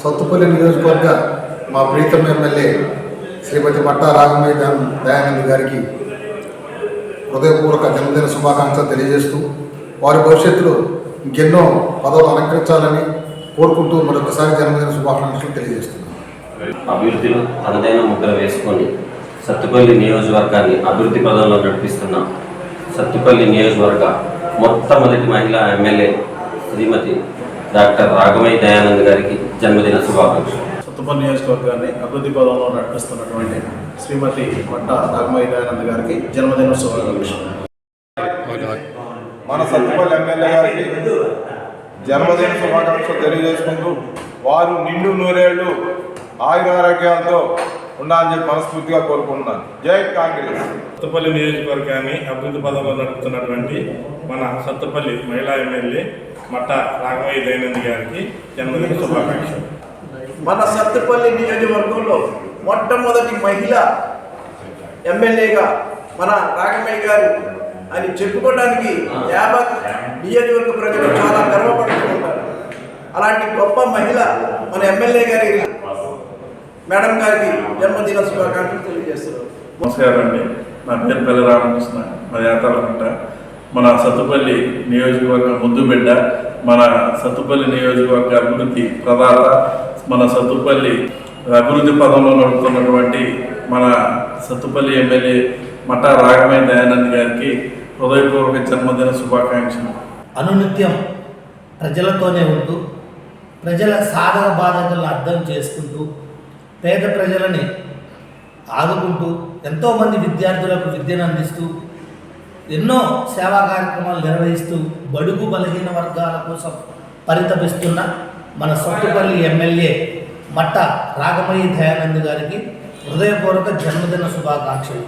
సత్తుపల్లి నియోజకవర్గ మా ప్రీతం ఎమ్మెల్యే శ్రీమతి మట్టా రాగమయ్య దయానంద్ గారికి హృదయపూర్వక జన్మదిన శుభాకాంక్షలు తెలియజేస్తూ వారి భవిష్యత్తులో ఇంకెన్నో పదవులు అలంకరించాలని కోరుకుంటూ మరొకసారి జన్మదిన శుభాకాంక్షలు తెలియజేస్తున్నాను. అభివృద్ధిలో తనదైన ముద్ర వేసుకొని సత్తుపల్లి నియోజకవర్గాన్ని అభివృద్ధి పదంలో నడిపిస్తున్న సత్తుపల్లి నియోజకవర్గ మొట్టమొదటి మహిళా ఎమ్మెల్యే శ్రీమతి డాక్టర్ రాఘమయ్య దయానంద్ గారికి జన్మదిన శుభాకాంక్షలు. సత్తుపల్లి నియోజకవర్గాన్ని అభివృద్ధి పదంలో నడిపిస్తున్నటువంటి శ్రీమతి మట్ట నాగమయ్య దయానంద్ గారికి జన్మదిన శుభాకాంక్షలు. మన సత్తుపల్లి ఎమ్మెల్యే గారికి జన్మదిన శుభాకాంక్షలు తెలియజేసుకుంటూ వారు నిండు నూరేళ్ళు ఆయురారోగ్యాలతో ఉండాలని చెప్పి మనస్ఫూర్తిగా కోరుకుంటున్నాను. జై కాంగ్రెస్. సత్తుపల్లి నియోజకవర్గాన్ని అభివృద్ధి పదంలో నడుపుతున్నటువంటి మన సత్తుపల్లి మహిళా ఎమ్మెల్యే మట్ట రాఘవయ్య దయానంద్ గారికి జన్మదిన శుభాకాంక్షలు. మన సత్తుపల్లి నియోజకవర్గంలో మొట్టమొదటి మహిళ ఎమ్మెల్యేగా మన రాగమయ్య గారు అని చెప్పుకోవడానికి యావత్ నియోజకవర్గ ప్రజలు చాలా గర్వపడుతుంటారు అలాంటి గొప్ప మహిళ మన ఎమ్మెల్యే గారి మేడం గారికి జన్మదిన శుభాకాంక్షలు తెలియజేస్తున్నారు. నమస్కారం అండి నా పేరు పల్లి రామకృష్ణ. మా యాతాలకుంట. మన సత్తుపల్లి నియోజకవర్గ ముద్దు బిడ్డ. మన సత్తుపల్లి నియోజకవర్గ అభివృద్ధి ప్రదాత మన సత్తుపల్లి అభివృద్ధి పదంలో నడుపుతున్నటువంటి మన సత్తుపల్లి ఎమ్మెల్యే మఠా రాఘమయ్య దయానంద్ గారికి హృదయపూర్వక జన్మదిన శుభాకాంక్షలు. అనునిత్యం ప్రజలతోనే ఉంటూ ప్రజల సాధక బాధలను అర్థం చేసుకుంటూ పేద ప్రజలని ఆదుకుంటూ ఎంతోమంది విద్యార్థులకు విద్యను అందిస్తూ ఎన్నో సేవా కార్యక్రమాలు నిర్వహిస్తూ బడుగు బలహీన వర్గాల కోసం పరితపిస్తున్న మన సొట్టుపల్లి ఎమ్మెల్యే మట్ట రాగమయ్య దయానంద్ గారికి హృదయపూర్వక జన్మదిన శుభాకాంక్షలు.